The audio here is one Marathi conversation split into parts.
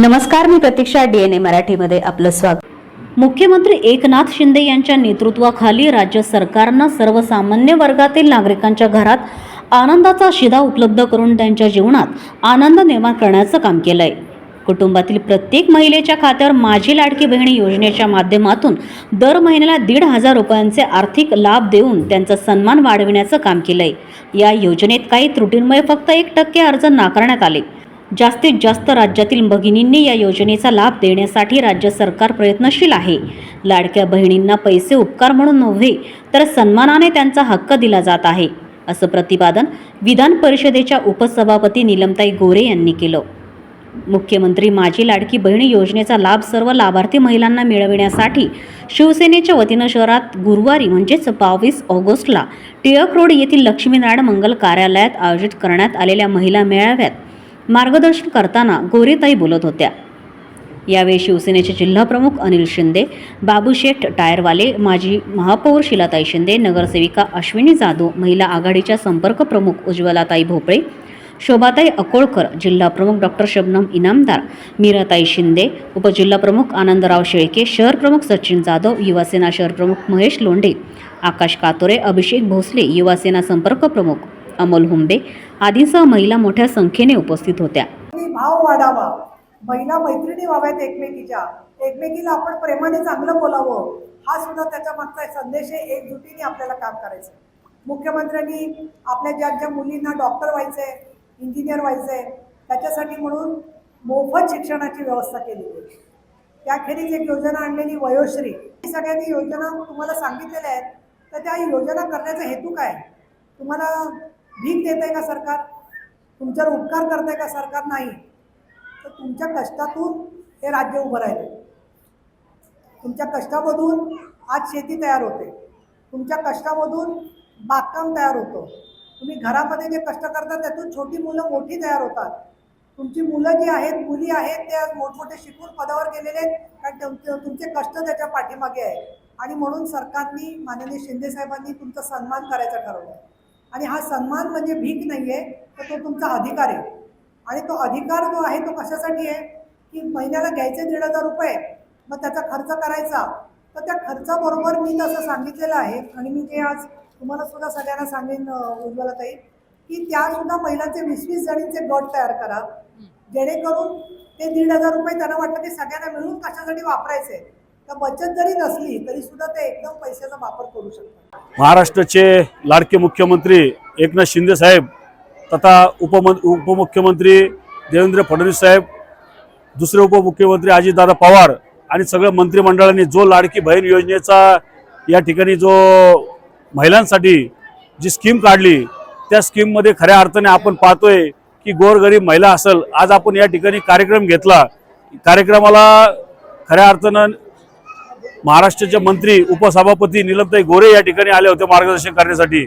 नमस्कार मी प्रतीक्षा डीएनए मराठीमध्ये आपलं स्वागत. मुख्यमंत्री एकनाथ शिंदे यांच्या नेतृत्वाखाली राज्य सरकारनं सर्वसामान्य वर्गातील नागरिकांच्या घरात आनंदाचा शिधा उपलब्ध करून त्यांच्या जीवनात आनंद निर्माण करण्याचं काम केलं आहे कुटुंबातील प्रत्येक महिलेच्या खात्यावर माझी लाडकी बहिणी योजनेच्या माध्यमातून दर महिन्याला दीड हजार रुपयांचे आर्थिक लाभ देऊन त्यांचा सन्मान वाढविण्याचं काम केलंय. या योजनेत काही त्रुटींमुळे फक्त एक टक्के अर्ज नाकारण्यात आले. जास्तीत जास्त राज्यातील भगिनींनी या योजनेचा लाभ देण्यासाठी राज्य सरकार प्रयत्नशील आहे. लाडक्या बहिणींना पैसे उपकार म्हणून नव्हे तर सन्मानाने त्यांचा हक्क दिला जात आहे असं प्रतिपादन विधान परिषदेच्या उपसभापती निलमताई गोरे यांनी केलं. मुख्यमंत्री माझी लाडकी बहिणी योजनेचा लाभ सर्व लाभार्थी महिलांना मिळविण्यासाठी शिवसेनेच्या वतीनं शहरात गुरुवारी म्हणजेच बावीस ऑगस्टला टिळक रोड येथील लक्ष्मीनारायण मंगल कार्यालयात आयोजित करण्यात आलेल्या महिला मेळाव्यात मार्गदर्शन करताना गोरेताई बोलत होत्या. यावेळी शिवसेनेचे जिल्हाप्रमुख अनिल शिंदे बाबूशेठ टायरवाले माजी महापौर शिलाताई शिंदे नगरसेविका अश्विनी जाधव महिला आघाडीच्या संपर्क प्रमुख उज्ज्वलाताई भोपळे शोभाताई अकोळकर जिल्हाप्रमुख डॉक्टर शबनम इनामदार मीराताई शिंदे उपजिल्हाप्रमुख आनंदराव शेळके शहर प्रमुख सचिन जाधव युवासेना शहर प्रमुख महेश लोंढे आकाश कातोरे अभिषेक भोसले युवासेना संपर्क प्रमुख अमोल हुंबे आदींसह महिला मोठ्या संख्येने उपस्थित होत्या. भाव वाढावा. महिला मैत्रिणी व्हाव्यात एकमेकीच्या. एकमेकीला आपण प्रेमाने चांगलं बोलावं. हा सुद्धा त्याच्या मागचा संदेश आहे. एकजुटीने आपल्याला काम करायचं. मुख्यमंत्र्यांनी आपल्या ज्या ज्या मुलींना डॉक्टर व्हायचंय इंजिनियर व्हायचं आहे त्याच्यासाठी म्हणून मोफत शिक्षणाची व्यवस्था केलेली आहे. त्याखेरीज एक योजना आणलेली वयोश्री. ही सगळ्यांनी योजना तुम्हाला सांगितलेल्या आहेत. तर त्या योजना करण्याचा हेतू काय? तुम्हाला भीक देत आहे का सरकार? तुमच्यावर उपकार करत आहे का सरकार? नाही. तर तुमच्या कष्टातून हे राज्य उभं राहिलं तुमच्या कष्टामधून आज शेती तयार होते. तुमच्या कष्टामधून बागकाम तयार होतं. तुम्ही घरामध्ये जे कष्ट करता त्यातून छोटी मुलं मोठी तयार होतात. तुमची मुलं जी आहेत मुली आहेत ते आज मोठमोठे शिकून पदावर गेलेले आहेत. कारण तुमचे कष्ट त्याच्या पाठीमागे आहे आणि म्हणून सरकारनी माननीय शिंदे साहेबांनी तुमचा सन्मान करायचा ठरवलं आणि हा सन्मान म्हणजे भीक नाही आहे तर तो तुमचा अधिकार आहे. आणि तो अधिकार जो आहे तो कशासाठी आहे? की महिन्याला घ्यायचे दीड हजार रुपये मग त्याचा खर्च करायचा. तर त्या खर्चाबरोबर मी तसं सांगितलेलं आहे आणि मी ते आज तुम्हाला सुद्धा सगळ्यांना सांगेन अं, उज्ज्वलाताई की त्यासुद्धा महिलांचे वीस वीस जणींचे गट तयार करा. जेणेकरून ते दीड हजार रुपये त्यांना वाटतं की सगळ्यांना मिळून कशासाठी वापरायचे. तर बचत जरी नसली तरी सुद्धा ते एकदम पैशाचा वापर करू शकतात. महाराष्ट्राचे लाडके मुख्यमंत्री एकनाथ शिंदे साहेब तथा उपमं उपमुख्यमंत्री देवेंद्र फडणवीस साहेब दुसरे उपमुख्यमंत्री अजितदादा पवार आणि सगळ्या मंत्रिमंडळाने जो लाडकी बहीण योजनेचा या ठिकाणी जो महिलांसाठी जी स्कीम काढली त्या स्कीममध्ये खऱ्या अर्थाने आपण पाहतोय की गोरगरीब महिला असेल आज आपण या ठिकाणी कार्यक्रम घेतला. कार्यक्रमाला खऱ्या अर्थानं महाराष्ट्राचे मंत्री उपसभापती निलमताई गोरे या ठिकाणी आले होते मार्गदर्शन करण्यासाठी.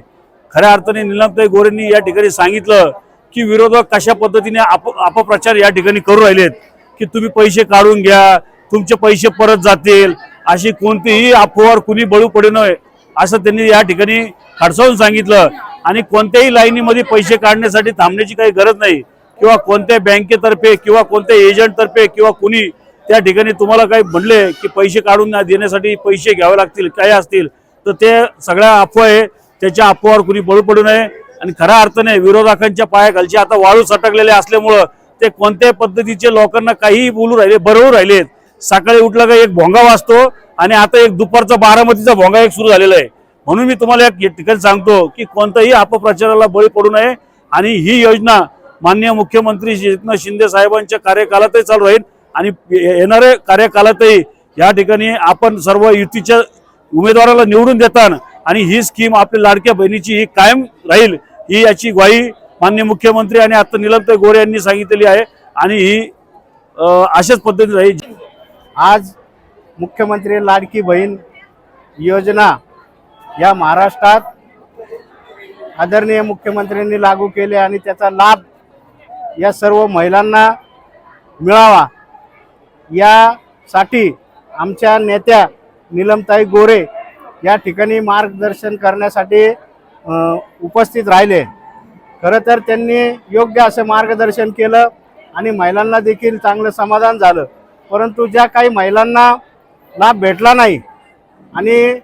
खऱ्या अर्थाने निलमताई गोरेंनी या ठिकाणी सांगितलं की विरोधक कशा पद्धतीने आप अपप्रचार या ठिकाणी करू राहिलेत की तुम्ही पैसे काढून घ्या तुमचे पैसे परत जातील अशी कोणतीही अफवावर कुणी बळू पडू नये असं त्यांनी या ठिकाणी खडसावून सांगितलं. आणि कोणत्याही लाईनीमध्ये पैसे काढण्यासाठी थांबण्याची काही गरज नाही किंवा कोणत्या बँकेतर्फे किंवा कोणत्या एजंटतर्फे किंवा कुणी त्या ठिकाणी तुम्हाला काही म्हणले की पैसे काढून देण्यासाठी पैसे घ्यावे लागतील काय असतील तर ते सगळ्या अफवा आहे. त्याच्या अफवावर कुणी बळू पडू नये. आणि खऱ्या अर्थाने विरोधकांच्या पायाखालचे आता वाळू सटकलेले असल्यामुळं ते कोणत्याही पद्धतीचे लोकांना काहीही बोलू राहिले बरवू राहिलेत सकाळी उठला का एक भोंगा वाजतो आणि आता एक दुपारचा बारामतीचा भोंगा एक सुरू झालेला आहे. म्हणून मी तुम्हाला एक ठिकाणी सांगतो की कोणत्याही अपप्रचाराला बळी पडू नये. आणि ही योजना माननीय मुख्यमंत्री एकनाथ शिंदे साहेबांच्या कार्यकालातही चालू राहील. आणि येणाऱ्या कार्यकालातही या ठिकाणी आपण सर्व युतीच्या उमेदवाराला निवडून देताना आणि ही स्कीम आपल्या लाडक्या बहिणीची ही कायम राहील ही याची ग्वाही माननीय मुख्यमंत्री आणि आता निलंतर गोरे यांनी सांगितलेली आहे आणि ही अशाच पद्धतीने राहील. आज मुख्यमंत्री लाडकी बहीण योजना या महाराष्ट्रात आदरणीय मुख्यमंत्र्यांनी लागू केले आणि त्याचा लाभ या सर्व महिलांना मिळावा. यासाठी आमच्या नेत्या निलमताई गोरे या ठिकाणी मार्गदर्शन करण्यासाठी उपस्थित राहिले. खरं तर त्यांनी योग्य असं मार्गदर्शन केलं आणि महिलांना देखील चांगलं समाधान झालं. परंतु ज्या काही महिलांना लाभ भेटला नाही आणि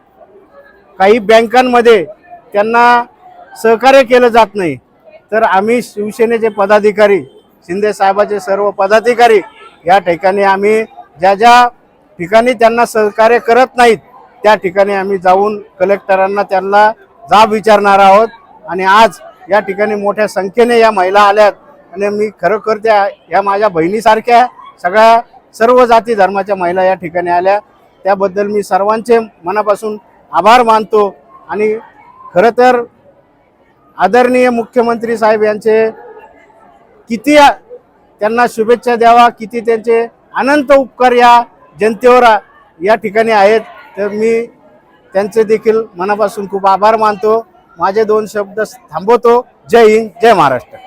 काही बँकांमध्ये त्यांना सहकार्य केलं जात नाही तर आम्ही शिवसेनेचे पदाधिकारी शिंदे साहेबाचे सर्व पदाधिकारी या ठिकाणी आम्ही ज्या ज्या ठिकाणी त्यांना सहकार्य करत नाहीत त्या ठिकाणी आम्ही जाऊन कलेक्टरांना त्यांना जाब विचारणार आहोत. आणि आज या ठिकाणी मोठ्या संख्येने या महिला आल्यात. आणि मी खरोखर त्या या माझ्या बहिणीसारख्या सगळ्या सर्व जाती धर्माच्या महिला या ठिकाणी आल्या. त्याबद्दल मी सर्वांचे मनापासून आभार मानतो. आणि खरं तर आदरणीय मुख्यमंत्री साहेब यांचे किती त्यांना शुभेच्छा द्यावा किती त्यांचे अनंत उपकार या जनतेवर या ठिकाणी आहेत. तर मी त्यांचे देखील मनापासून खूप आभार मानतो. माझे दोन शब्द थांबवतो. जय हिंद जय महाराष्ट्र.